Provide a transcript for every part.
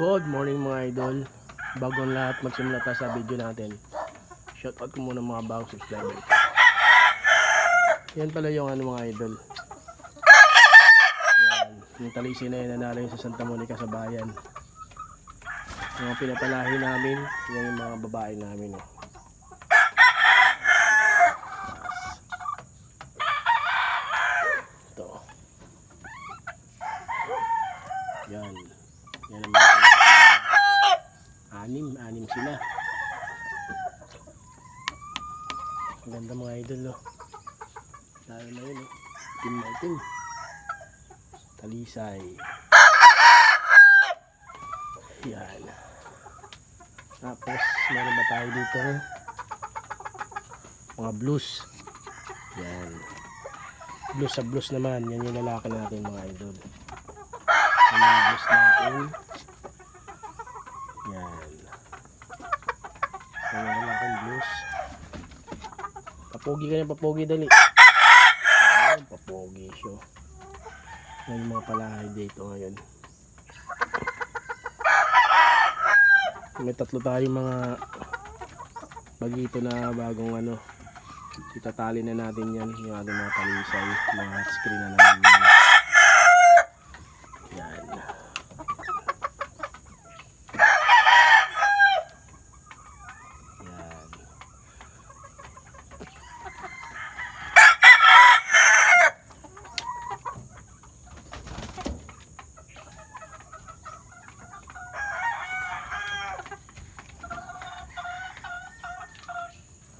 Good morning mga idol. Bago ang lahat magsimula tayo sa video natin. Shoutout ko muna mga bagong subscriber. Yan pala yung ano mga idol. Yan. Yung talisi na yan nanalo yun sa Santa Monica sa bayan. Yung mga pinapalahi namin, yan yung mga babae namin. Oh. Ito. Yan. Yan ang mga anim, anim sila. Ang ganda mga idol, no? Lalo na yun, oh. Team na itim. Talisay. Yan. Tapos, meron ba tayo dito, no? Mga blues. Yan. Blues sa blues naman. Yan yung lalaki natin, mga idol. Yan yung blues natin. Yan. Yan yung lalaking blues. Papogi ka na, papogi dali. Ayan, papogi siya. Yan yung mga palahay dito ngayon. May tatlo tayong mga bagito na bagong ano. Itatali na natin yan. Yung ating mga talisay. Mga screen na namin yan. Yan.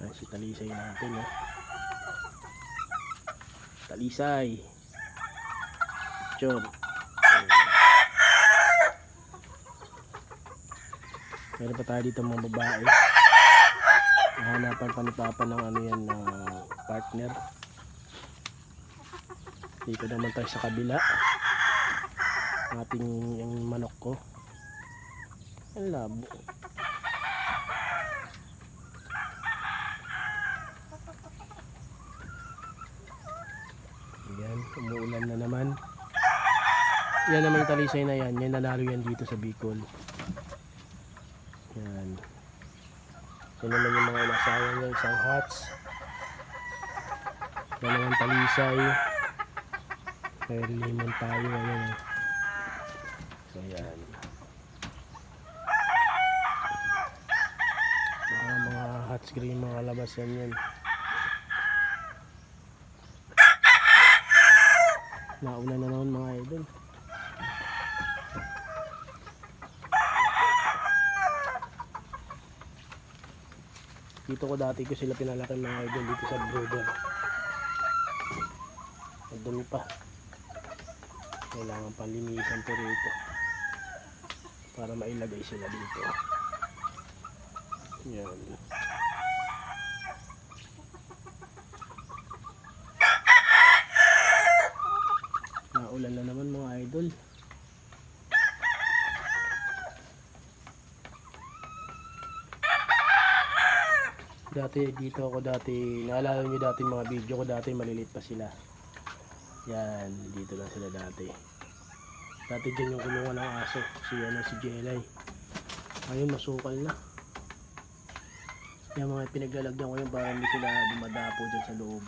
Ay, si Talisay natin, oh. Talisay. Chom. Meron pa tayo dito mga babae. Nahanapan pa ni Papa ng ano yan na partner. Dito naman tayo sa kabila. Ating yung manok ko. Ang labo. Yan, umuulan na naman. Yan naman talisay na yan. Yan nanalo yan dito sa Bicol. Yan. Yan naman yung mga inasayan niya. Isang hots. Yan naman talisay. Kaya limon tayo ngayon. So yan. Mga mga hot screen mga labasan yan. Naulan na naman mga idol. Dito ko dati ko sila pinalaki mga idol dito sa brother. Madumi pa. Kailangan pang linisan to rito. Para mailagay sila dito. Yan. Naulan na naman mga idol. Dati dito ako dati, naalala nyo dati mga video ko dati malilit pa sila. Yan, dito lang sila dati. Dati dyan yung kulungan ng aso, si ano, si Jelay. Ngayon masukal na. Yan mga pinaglalagyan ko yun para hindi sila dumadapo dyan sa loob.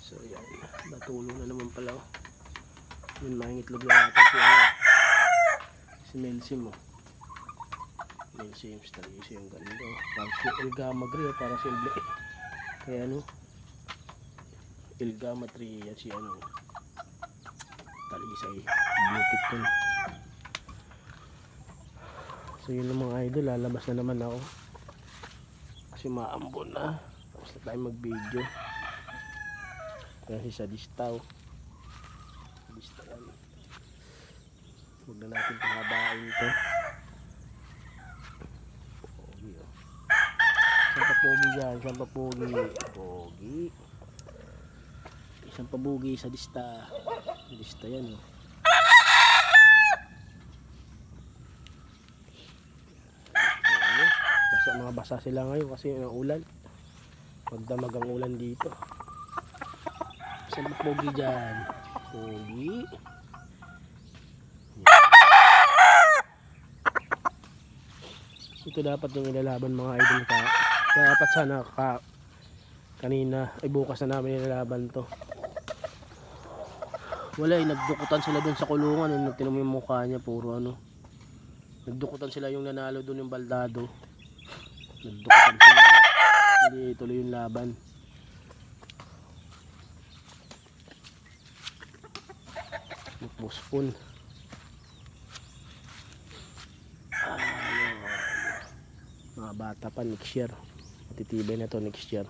So yan, natulong na naman pala. oh. Yun, mangingitlog lang ata si ano. Si Melsim oh. Melsim, Starisi yung ganda. oh. Parang si El Gamma Gray, oh, parang si El Bla- Kaya ano, El Gamma 3, yan si ano. Talisay, bluetooth ko. So yun lang mga idol, lalabas na naman ako. Kasi maambon na. Tapos na tayo mag-video. Kasi sa distaw. Dista yan. Huwag na natin pahabain ito. Pogi oh. Isang papogi dyan. Isang papogi. Pogi. Isang pabugi sa dista. Dista yan oh. Basa, mga basa sila ngayon kasi ang ulan. Magdamag ang ulan dito. Saan ba pogi dyan? Pogi. Ito dapat yung ilalaban mga idol ka. Dapat sana ka kanina ay bukas na namin ilalaban to. Wala eh, nagdukutan sila dun sa kulungan. Nung tinan mo yung mukha niya, puro ano. Nagdukutan sila yung nanalo dun yung baldado. Nagdukutan sila. Hindi tuloy yung laban. Postpone. Ayun. Mga bata pa next year. Matitibay na to next year.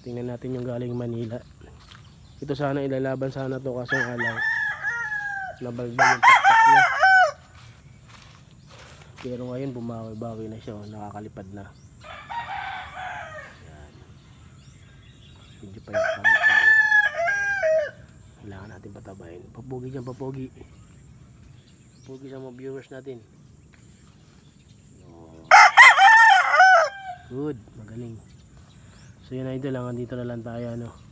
Tingnan natin yung galing Manila. Ito sana ilalaban sana to kaso lang nabalbal yung pakpak niya. Pero ngayon bumawi-bawi na siya, oh, nakakalipad na. Yan. Medyo pa yung. Kailangan natin patabayin. Papogi dyan, papogi. Papogi sa mga viewers natin. Good, magaling. So yun idol, hanggang dito na lang tayo ano.